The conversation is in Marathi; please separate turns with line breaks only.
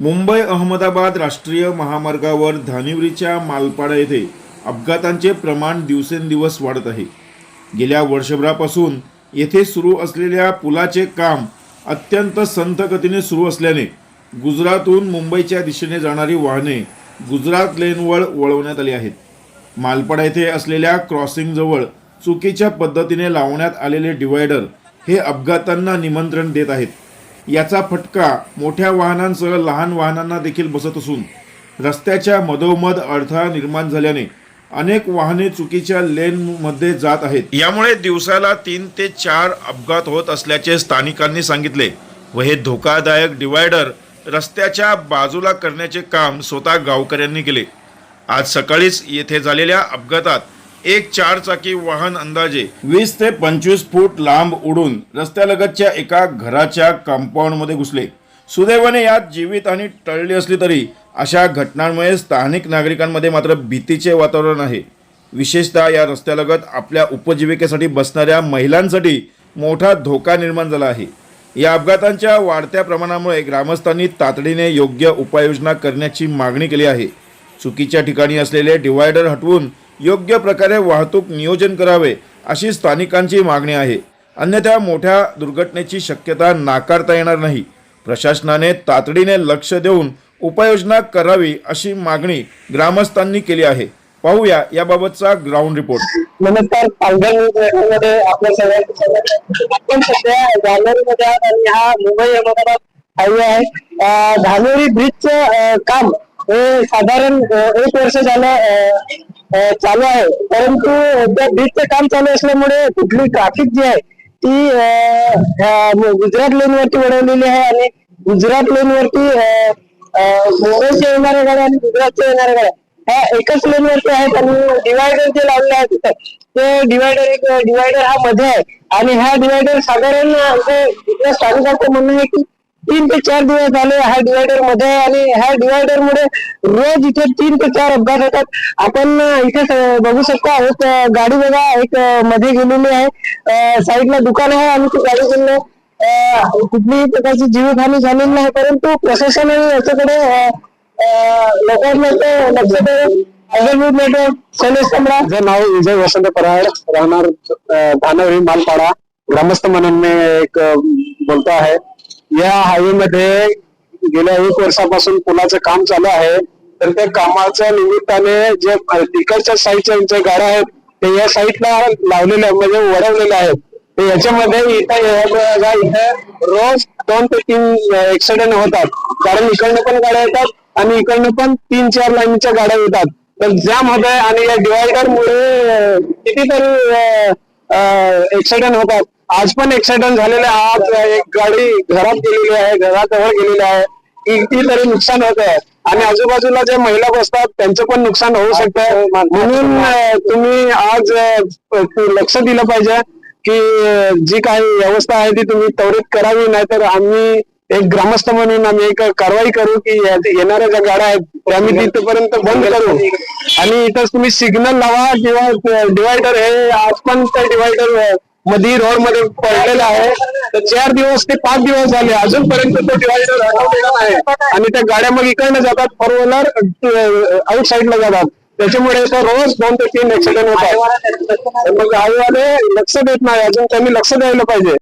मुंबई अहमदाबाद राष्ट्रीय महामार्गावर धानिवरीच्या मालपाडा येथे अपघातांचे प्रमाण दिवसेंदिवस वाढत आहे. गेल्या वर्षभरापासून येथे सुरू असलेल्या पुलाचे काम अत्यंत संथ गतीने सुरू असल्याने गुजरातहून मुंबईच्या दिशेने जाणारी वाहने गुजरात लेनवर वळवण्यात आली आहेत. मालपाडा येथे असलेल्या क्रॉसिंगजवळ चुकीच्या पद्धतीने लावण्यात आलेले डिवायडर हे अपघातांना निमंत्रण देत आहेत. याचा फटका मोठ्या वाहनांसह लहान वाहनांना देखील बसत असून रस्त्याच्या मधोमध अडथळा निर्माण झाल्याने अनेक वाहने चुकीच्या लेनमध्ये जात आहेत. यामुळे दिवसाला तीन ते चार अपघात होत असल्याचे स्थानिकांनी सांगितले व हे धोकादायक डिवायडर रस्त्याच्या बाजूला करण्याचे काम स्वतः गावकऱ्यांनी केले. आज सकाळीच येथे झालेल्या अपघातात एक चारचाकी वाहन अंदाजे वीस ते पंचवीस फूट लांब उडून रस्त्यालगतच्या एका घराच्या कंपाऊंडमध्ये घुसले. सुदैवाने यात जीवित आणि टळली असली तरी अशा घटनांमुळे स्थानिक नागरिकांमध्ये मात्र भीतीचे वातावरण आहे. विशेषतः या रस्त्यालगत आपल्या उपजीविकेसाठी बसणाऱ्या महिलांसाठी मोठा धोका निर्माण झाला आहे. या अपघातांच्या वाढत्या प्रमाणामुळे ग्रामस्थांनी तातडीने योग्य उपाययोजना करण्याची मागणी केली आहे. चुकीच्या ठिकाणी असलेले डिवायडर हटवून योग्य प्रकारे वाहतूक नियोजन करावे अशी स्थानिकांची मागणी आहे. अन्यथा मोठ्या दुर्घटनेची शक्यता नाकारता येणार नाही. प्रशासनाने तातडीने लक्ष देऊन उपाययोजना करावी अशी मागणी ग्रामस्थांनी केली आहे. पाहूया याबाबतचा ग्राउंड रिपोर्ट.
नमस्कार. पालघरमध्ये आपल्या सगळ्यांचं सध्या आणि हा मुंबई अहमदाबाद हायवे आहे. धानोरी ब्रिजचं काम हे साधारण एक वर्ष झालं चालू आहे. परंतु त्या ब्रिजचं काम चालू असल्यामुळे कुठली ट्रॅफिक जी आहे ती गुजरात लेन वरती वळवलेली आहे आणि गुजरात लेन वरती मुंबईच्या येणाऱ्या गाड्या आणि गुजरातच्या येणाऱ्या गाड्या ह्या एकच लेन वरती आहेत आणि डिवायडर जे लावले आहेत तिथे, ते डिवायडर एक डिवायडर हा मध्ये आहे. आणि हा डिवायडर साधारण जे इथल्या स्थानिकांचं म्हणणं आहे की तीन ते चार दिवस झाले ह्या डिवायडरमध्ये आणि ह्या डिवायडर मुळे रोज इथे तीन ते चार अपघात होतात. आपण इथे बघू शकता एक गाडी बघा एक मध्ये गेलेली आहे. साईडला दुकान आहे आणि ती गाडी गेलेली कुठलीही प्रकारची जीवहानी झालेली नाही परंतु प्रशासन आणि याच्याकडे लोकांना लक्ष
माझं नाव विजय वसंत पराड. राहणार अं, धानवरी मालपाडा. ग्रामस्थ म्हणून मी एक बोलतो आहे. या हायवे मध्ये गेल्या एक वर्षापासून पुलाचं काम चालू आहे. तर त्या कामाच्या निमित्ताने जे तिकडच्या साईडच्या ज्या गाड्या आहेत ते या साईडला लावलेल्या म्हणजे वळवलेल्या आहेत. तर याच्यामध्ये इथं इथे रोज दोन ते तीन ऍक्सिडेंट होतात. कारण इकडनं पण गाड्या येतात आणि इकडनं पण तीन चार लाईनच्या गाड्या येतात. तर ज्यामध्ये आणि या डिवायडर मुळे कितीतरी ऍक्सिडेंट होतात. आज पण ऍक्सिडेंट झालेले. आज एक गाडी घरात गेलेली आहे घराजवळ गेलेली आहे. कितीतरी नुकसान होत आहे. आणि आजूबाजूला जे महिला बसतात त्यांचं पण नुकसान होऊ शकतं. म्हणून तुम्ही आज लक्ष दिलं पाहिजे की जी काही व्यवस्था आहे ती तुम्ही त्वरित करावी. नाहीतर आम्ही एक ग्रामस्थ म्हणून आम्ही एक कारवाई करू की येणाऱ्या ज्या गाड्या आहेत त्या आम्ही तिथपर्यंत बंद करू. आणि इथं तुम्ही सिग्नल लावा किंवा डिवायडर हे आज पण त्या डिवायडर मध्ये रोडमध्ये पडलेला आहे. तर चार दिवस ते पाच दिवस झाले. अजूनपर्यंत तो डिवायडर हटवलेला नाही. आणि त्या गाड्या मग इकडनं जातात फोर व्हीलर आउट साईडला जातात. त्याच्यामुळे रोज दोन ते तीन ऍक्सिडेंट होतात. मग आईवाले लक्ष देत नाही. अजून त्यांनी लक्ष द्यायला पाहिजे.